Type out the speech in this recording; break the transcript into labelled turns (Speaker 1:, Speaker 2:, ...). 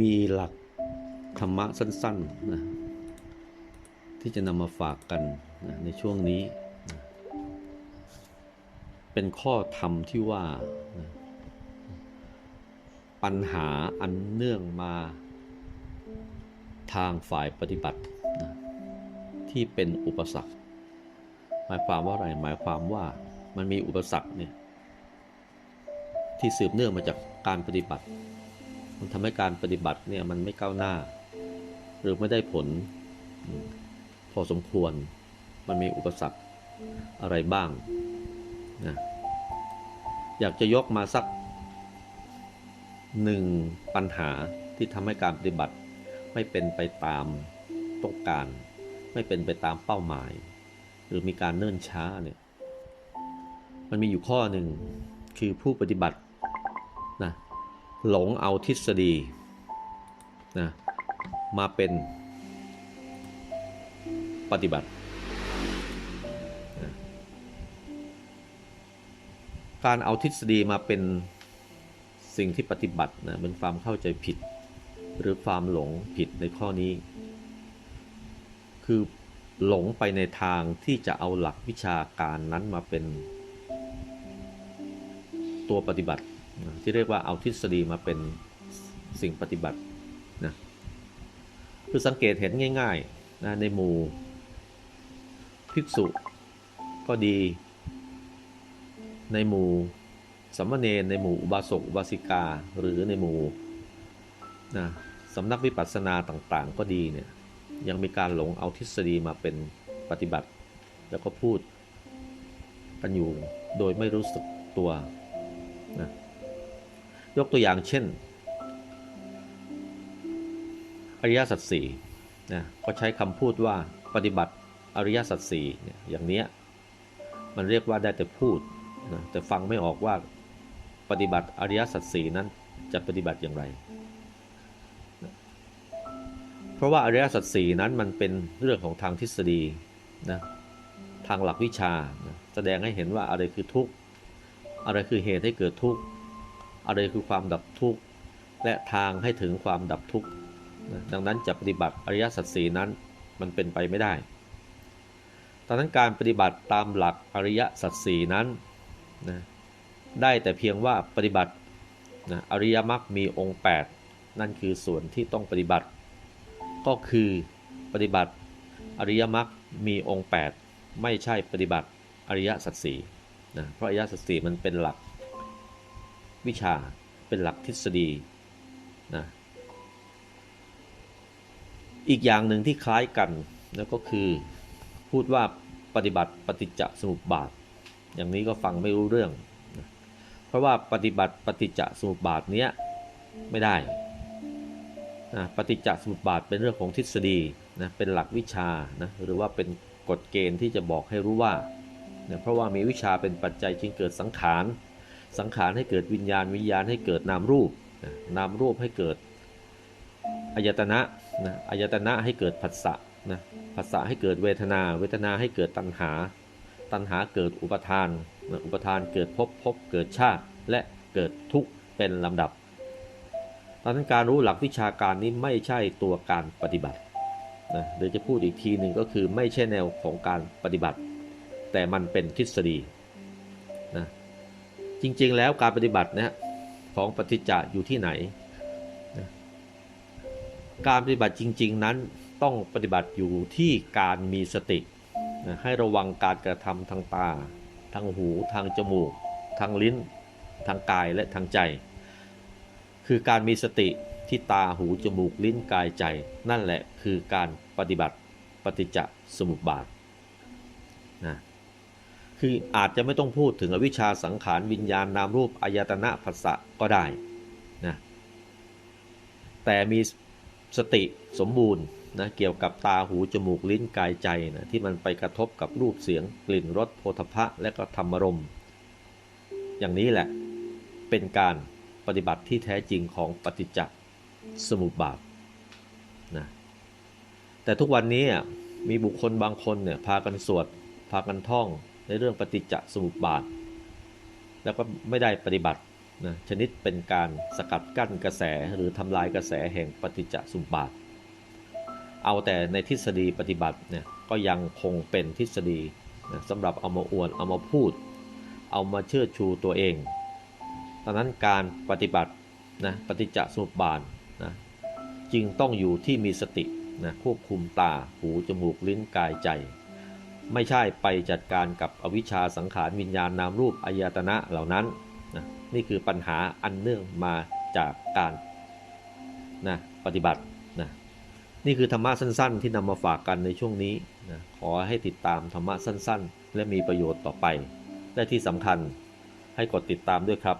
Speaker 1: มีหลักธรรมะสั้นๆนะที่จะนำมาฝากกันนะในช่วงนี้นะเป็นข้อธรรมที่ว่านะปัญหาอันเนื่องมาทางฝ่ายปฏิบัตินะที่เป็นอุปสรรค หมายความว่าอะไรหมายความว่า มันมีอุปสรรคเนี่ยที่สืบเนื่องมาจากการปฏิบัติ มันทำให้การปฏิบัติเนี่ยมันไม่ก้าวหน้า หรือไม่ได้ผล พอสมควร มันมีอุปสรรคอะไรบ้างนะอยากจะยกมาสักหนึ่งปัญหาที่ทำให้การปฏิบัติ ไม่เป็นไปตามต้องการ ไม่เป็นไปตามเป้าหมาย หรือมีการเนิ่นช้าเนี่ย มันมีอยู่ข้อหนึ่งคือผู้ปฏิบัตินะหลงเอาทฤษฎีนะมาเป็นปฏิบัตินะการเอาทฤษฎีมาเป็นสิ่งที่ปฏิบัตินะเป็นความเข้าใจผิด หรือความหลงผิดในข้อนี้ คือหลงไปในทางที่จะเอาหลักวิชาการนั้นมาเป็น ตัวปฏิบัติที่เรียกว่าเอาทฤษฎีมาเป็นสิ่งปฏิบัตินะคือสังเกตเห็นง่ายๆนะในหมู่ภิกษุก็ดี ในหมู่สัมมเนในหมู่อุบาสกอุบาสิกาหรือในหมู่นะสำนักวิปัสสนาต่างๆ ก็ดีเนี่ยยังมีการหลงเอาทฤษฎีมาเป็นปฏิบัติ แล้วก็พูดกันอยู่โดยไม่รู้สึกตัว นะยกตัวอย่างเช่น อริยสัจสี่นะก็ใช้คำพูดว่าปฏิบัติอริยสัจสี่เนี่ยอย่างเนี้ยมันเรียกว่าได้แต่พูดนะแต่ฟังไม่ออกว่าปฏิบัติอริยสัจสี่นั้นจะปฏิบัติอย่างไรนะเพราะว่าอริยสัจสี่นั้นมันเป็นเรื่องของทางทฤษฎีนะทางหลักวิชานะแสดงให้เห็นว่าอะไรคือทุกข์ อะไรคือเหตุให้เกิดทุกข์ อะไรคือความดับทุกข์ และทางให้ถึงความดับทุกข์ ดังนั้นจะปฏิบัติอริยสัจสีนั้นมันเป็นไปไม่ได้ดังนั้นการปฏิบัติตามหลักอริยสัจสีนั้นนะได้แต่เพียงว่าปฏิบัตินะอริยมรรคมีองค์ 8 นั่นคือส่วนที่ต้องปฏิบัติ ก็คือปฏิบัติอริยมรรคมีองค์ 8 ไม่ใช่ปฏิบัติอริยสัจสี่ นะเพราะอริยสัจสีมันเป็นหลักวิชาเป็นหลักทฤษฎีนะอีกอย่างหนึ่งที่คล้ายกันนะก็คือพูดว่าปฏิบัติปฏิจจสมุปบาท อย่างนี้ก็ฟังไม่รู้เรื่องนะเพราะว่าปฏิบัติปฏิจจสมุปบาทเนี้ยไม่ได้นะปฏิจจสมุปบาทเป็นเรื่องของทฤษฎีนะเป็นหลักวิชานะหรือว่าเป็นกฎเกณฑ์ที่จะบอกให้รู้ว่า นะเพราะว่ามีวิชาเป็นปัจจัยจึงเกิดสังขาร สังขารให้เกิดวิญญาณ วิญญาณให้เกิดนามรูปนามรูปให้เกิดอายตนะนะอายตนะให้เกิดผัสสะนะผัสสะให้เกิดเวทนา เวทนาให้เกิดตัณหา ตัณหาเกิดอุปทานนะอุปทานเกิดภพภพเกิดชาติ และเกิดทุกข์เป็นลำดับดังนั้นการรู้หลักวิชาการนี้ไม่ใช่ตัวการปฏิบัตินะเดี๋ยวจะพูดอีกทีหนึ่งก็คือไม่ใช่แนวของการปฏิบัติ แต่มันเป็นทฤษฎีนะจริงๆแล้วการปฏิบัตินะของปฏิจจะอยู่ที่ไหนนะการปฏิบัติจริง ๆ นั้นต้องปฏิบัติอยู่ที่การมีสตินะให้ระวังการกระทำทางตา ทางหู ทางจมูก ทางลิ้น ทางกายและทางใจ คือการมีสติที่ตาหูจมูกลิ้นกายใจ นั่นแหละคือการปฏิบัติปฏิจจสมุปบาทนะ คืออาจจะไม่ต้องพูดถึงอวิชชาสังขารวิญญาณนามรูปอายตนะผัสสะก็ได้นะแต่มีสติสมบูรณ์นะเกี่ยวกับตาหูจมูกลิ้นกายใจนะที่มันไปกระทบกับรูปเสียง กลิ่นรสโพธพะและก็ธรรมรม อย่างนี้แหละเป็นการปฏิบัติที่แท้จริงของปฏิจจสมุปบาทนะแต่ทุกวันนี้มีบุคคลบางคนเนี่ยพากันสวด พากันท่อง ในเรื่องปฏิจจสมุปบาท แล้วก็ไม่ได้ปฏิบัตินะชนิดเป็นการสกัดกั้นกระแสหรือทำลายกระแสแห่งปฏิจจสมุปบาท เอาแต่ในทฤษฎีปฏิบัติเนี่ยก็ยังคงเป็นทฤษฎีนะสำหรับเอามาอวดเอามาพูด เอามาเชิดชูตัวเองดังนั้นการปฏิบัตินะปฏิจจสมุปบาทนะจึงต้องอยู่ที่มีสตินะควบคุมตา หู จมูก ลิ้น กายใจ ไม่ใช่ไปจัดการกับอวิชชาสังขารวิญญาณนามรูปอายตนะเหล่านั้นนะนี่คือปัญหาอันเนื่องมาจากการนะปฏิบัตินะนี่คือธรรมะสั้นๆ ที่นำมาฝากกันในช่วงนี้นะขอให้ติดตามธรรมะสั้นๆ และมีประโยชน์ต่อไป และที่สำคัญให้กดติดตามด้วยครับ